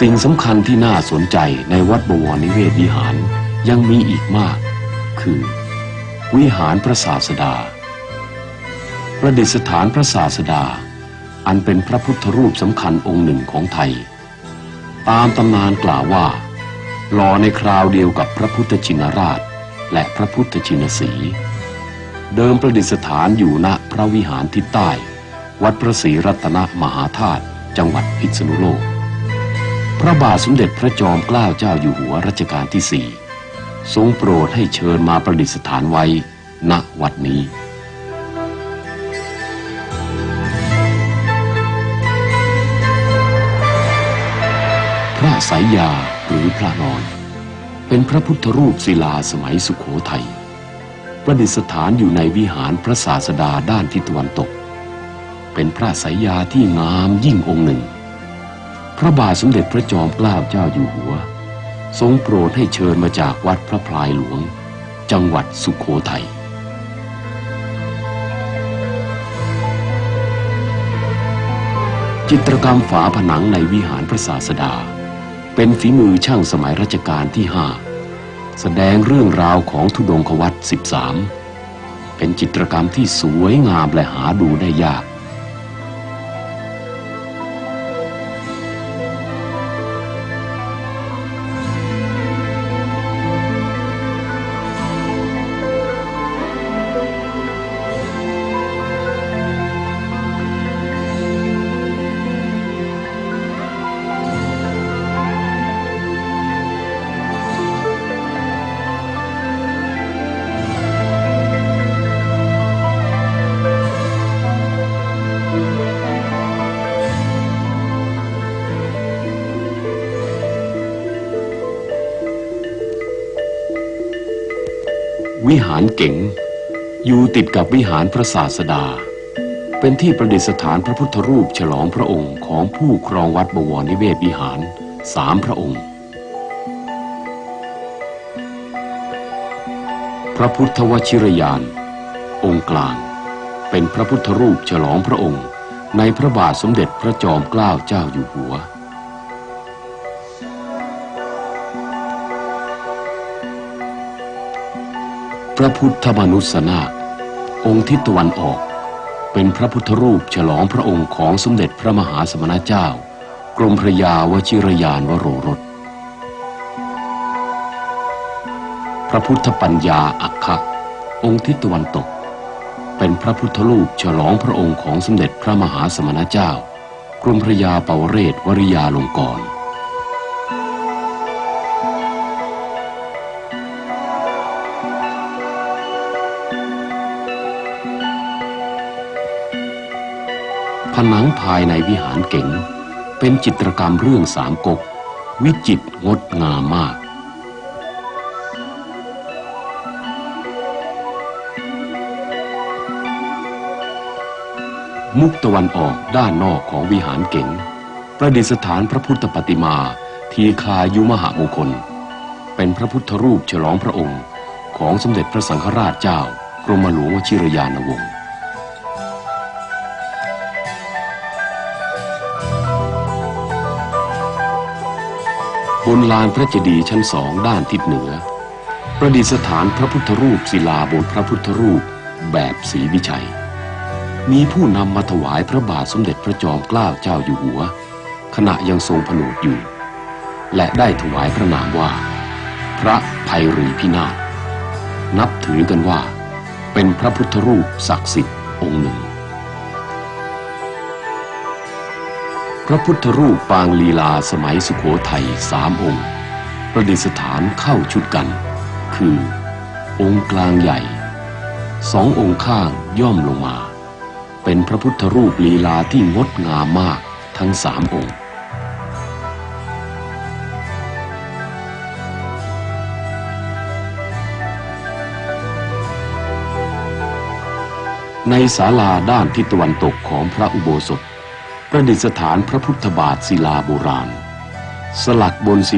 สิ่งสำคัญที่น่าสนใจในวัดบวรนิเวศวิหารยังมีอีกมาก คือ วิหารพระศาสดา ประดิษฐานพระศาสดา อันเป็นพระพุทธรูปสำคัญองค์หนึ่งของไทย ตามตำนานกล่าวว่าหล่อในคราวเดียวกับพระพุทธชินราช และพระพุทธชินสี เดิมประดิษฐานอยู่ณพระวิหารทิศใต้ วัดพระศรีรัตนมหาธาตุจังหวัดพิษณุโลก พระบาทสมเด็จพระจอมเกล้าเจ้าอยู่หัวรัชกาลที่สี่ทรงโปรดให้เชิญมาประดิษฐานไว้ณวัดนี้พระสายยาหรือพระนอน เป็นพระพุทธรูปศิลาสมัยสุขโขทัยประดิษฐานอยู่ในวิหารพระศาสดาด้านทิศตะวันตก เป็นพระสายยาที่งามยิ่งองค์หนึ่ง พระบาทสมเด็จพระจอมเกล้าเจ้าอยู่หัว ทรงโปรดให้เชิญมาจากวัดพระพลายหลวง จังหวัดสุขโขทัยจิตรกรรมฝาผนังในวิหารพระศาสดา เป็นฝีมือช่างสมัยรัชกาลที่ห้าแสดงเรื่องราวของธุดงควัต13เป็นจิตรกรรมที่สวยงามและหาดูได้ยาก วิหารเก๋ง อยู่ติดกับวิหารพระศาสดา เป็นที่ประดิษฐานพระพุทธรูปฉลองพระองค์ของผู้ครองวัดบวรนิเวศวิหารสามพระองค์ พระพุทธวชิรยาน องค์กลาง เป็นพระพุทธรูปฉลองพระองค์ ในพระบาทสมเด็จพระจอมเกล้าเจ้าอยู่หัว พระพุทธมนุษนาองค์ทิศตะวันออก เป็นพระพุทธรูปฉลองพระองค์ของสมเด็จพระมหาสมณเจ้า กรมพระยาวชิรยานวโรรส พระพุทธปัญญาอัคคะองค์ทิศตะวันตก เป็นพระพุทธรูปฉลองพระองค์ของสมเด็จพระมหาสมณเจ้า กรมพระยาเปาวเรศวริยาลงกรณ์ ผนังภายในวิหารเก๋ง เป็นจิตรกรรมเรื่องสามก๊กวิจิตรงดงามมาก มุกตะวันออกด้านนอกของวิหารเก๋ง ประดิษฐานพระพุทธปฏิมา ทีคายุมหามงคล เป็นพระพุทธรูปฉลองพระองค์ของสมเด็จพระสังฆราชเจ้ากรมหลวงวชิรยานวงศ์ บนลานพระเจดีย์ชั้นสองด้านทิศเหนือ ประดิษฐานพระพุทธรูปศิลาบนพระพุทธรูปแบบสีวิชัย มีผู้นำมาถวายพระบาทสมเด็จพระจอมเกล้าเจ้าอยู่หัว ขณะยังทรงผนวดอยู่ และได้ถวายพระนามว่า พระภัยรีพินาศนับถือกันว่า เป็นพระพุทธรูปศักดิ์สิทธิ์องค์หนึ่ง พระพุทธรูปปางลีลาสมัยสุขโขทัยสามองค์ ประดิษฐานเข้าชุดกัน คือ องค์กลางใหญ่สององค์ข้างย่อมลงมา เป็นพระพุทธรูปลีลาที่งดงามมากทั้งสามองค์ในศาลาด้านทิศตะวันตกของพระอุโบสถ ประดิษฐานพระพุทธบาทศิลาโบราณ สลักบนศิ